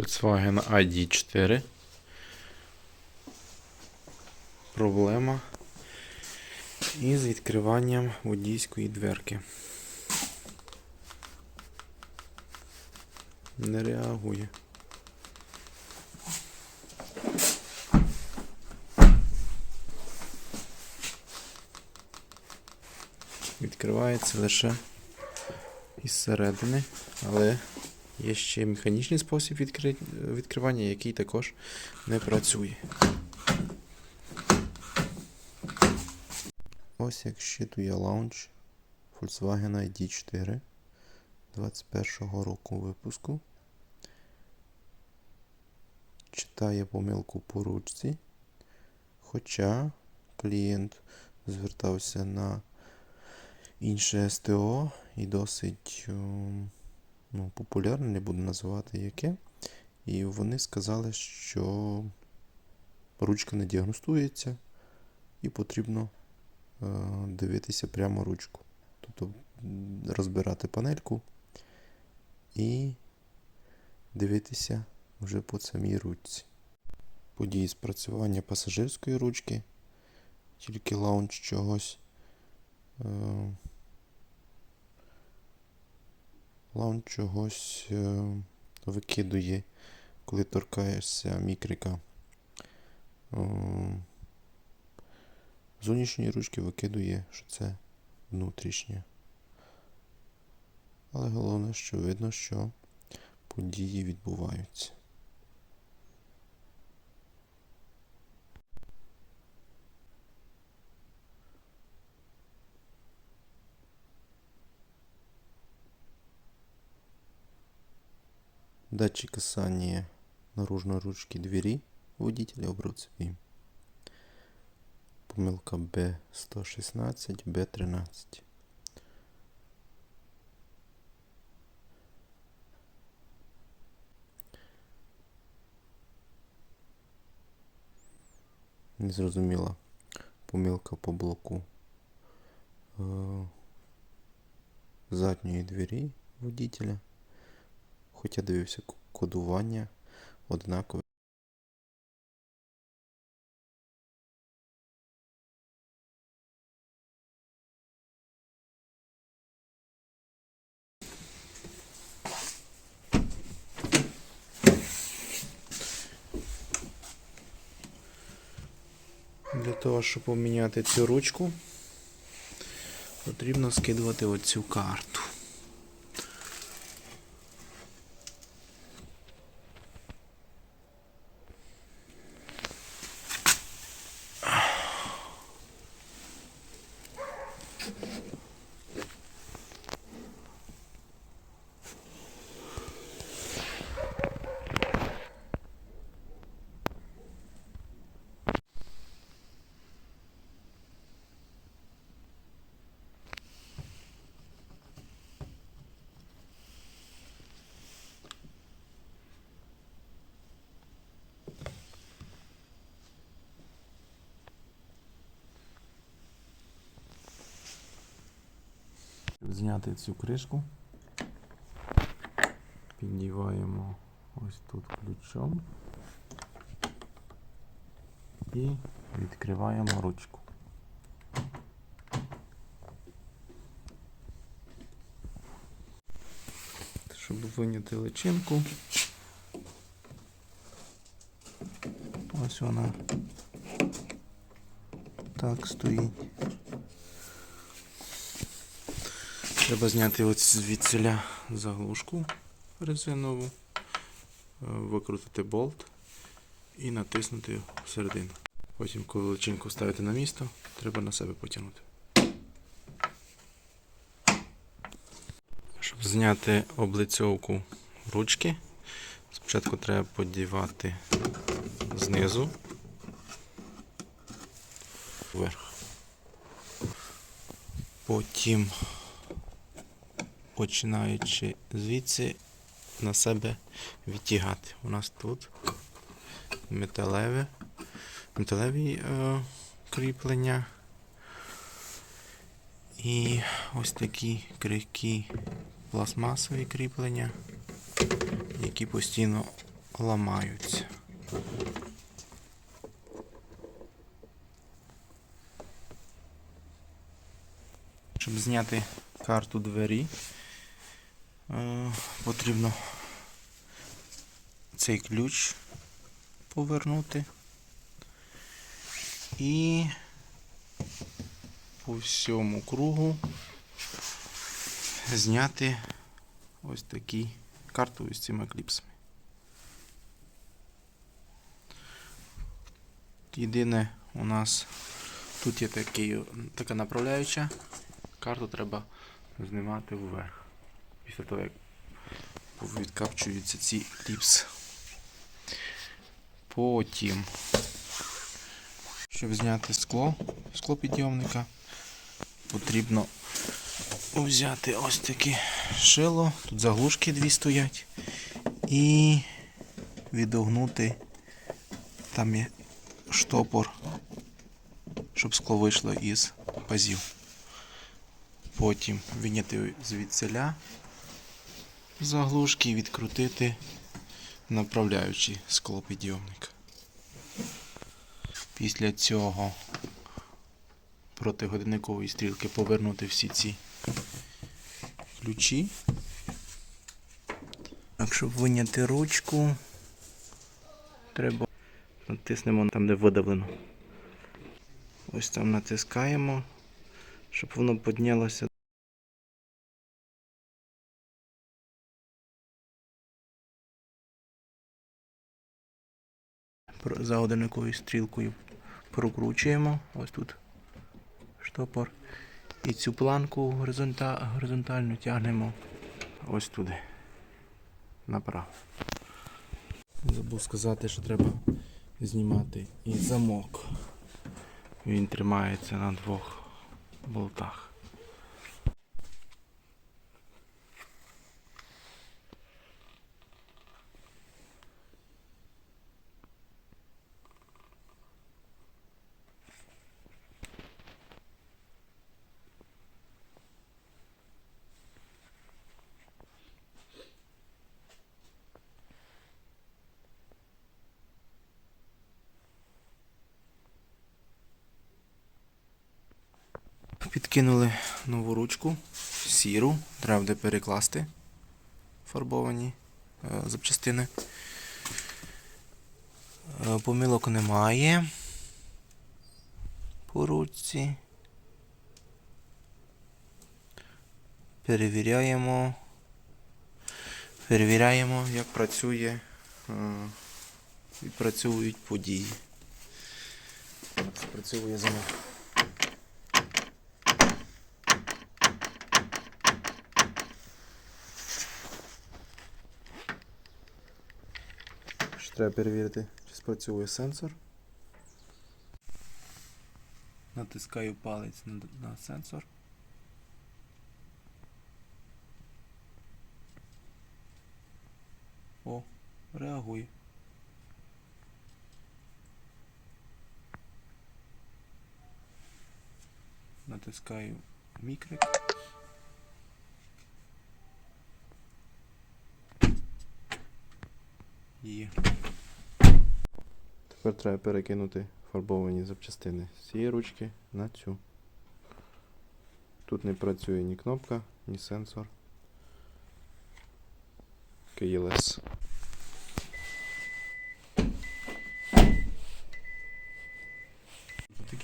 Volkswagen ID4. Проблема із відкриванням водійської дверки. Не реагує. Відкривається лише із середини, але є ще механічний спосіб відкри... відкривання, який також не працює. Ось як щитує лаунч Volkswagen ID4 21 року випуску. Читає помилку по ручці. Хоча клієнт звертався на інше СТО і досить ем, ну, популярне, не буду називати яке. І вони сказали, що ручка не діагностується і потрібно е, дивитися прямо ручку. Тобто розбирати панельку і дивитися вже по самій ручці. Події спрацювання пасажирської ручки, тільки лаунч чогось. Е, лаунч чогось е, викидує, коли торкаєшся мікрика. Е, ручки викидує, що це внутрішнє. Але головне, що видно, що події відбуваються. Датчик касания наружной ручки двери водителя в цепи. Помилка B116, B13. Незрозуміла помилка по блоку е, задньої двері водителя. Хоча дивився кодування однакове. Для того, щоб поміняти цю ручку, потрібно скидувати оцю карту. Щоб зняти цю кришку, піддіваємо ось тут ключом і відкриваємо ручку. Щоб виняти личинку. Ось вона так стоїть. Треба зняти от звідсіля заглушку резинову, е, викрутити болт і натиснути всередину. Потім, коли личинку ставити на місто, треба на себе потягнути. Щоб зняти облицьовку ручки, спочатку треба подівати знизу вверх. Потім починаючи звідси на себе відтягати. У нас тут металеве, металеві е, кріплення і ось такі крихкі пластмасові кріплення, які постійно ламаються. Щоб зняти карту двері, потрібно цей ключ повернути і по всьому кругу зняти ось такий карту із цими кліпсами. Єдине у нас тут є такий, така направляюча. Карту треба знімати вверх. Після того, як відкапчуються ці кліпси. Потім, щоб зняти скло, склопідйомника, потрібно взяти ось таке шило. Тут заглушки дві стоять. І відогнути. Там є штопор, щоб скло вийшло із пазів. Потім виняти звідсиля заглушки і відкрутити направляючий склопідйомник. Після цього проти годинникової стрілки повернути всі ці ключі. Так, щоб виняти ручку, треба натиснемо там, де видавлено. Ось там натискаємо, щоб воно піднялося. За годинниковою стрілкою прокручуємо. Ось тут штопор. І цю планку горизонта, горизонтально тягнемо ось туди. Направо. Забув сказати, що треба знімати і замок. Він тримається на двох болтах. Підкинули нову ручку, сіру, треба буде перекласти фарбовані е, запчастини. Е, помилок немає по ручці. Перевіряємо. Перевіряємо, як працює, е, відпрацьовують події. Спрацьовує замок. Ще треба перевірити, чи спрацьовує сенсор. Натискаю палець на, сенсор. О, реагує. Натискаю мікрик. Є. Тепер треба перекинути фарбовані запчастини з цієї ручки на цю. Тут не працює ні кнопка, ні сенсор. KLS.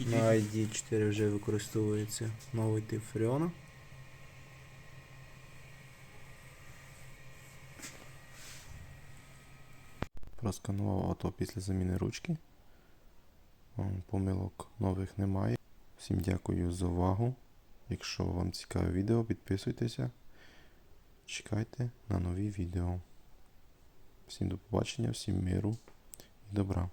На ID4 вже використовується новий тип фреона. Просканував авто після заміни ручки. Помилок нових немає. Всім дякую за увагу. Якщо вам цікаве відео, підписуйтеся. Чекайте на нові відео. Всім до побачення, всім миру і добра.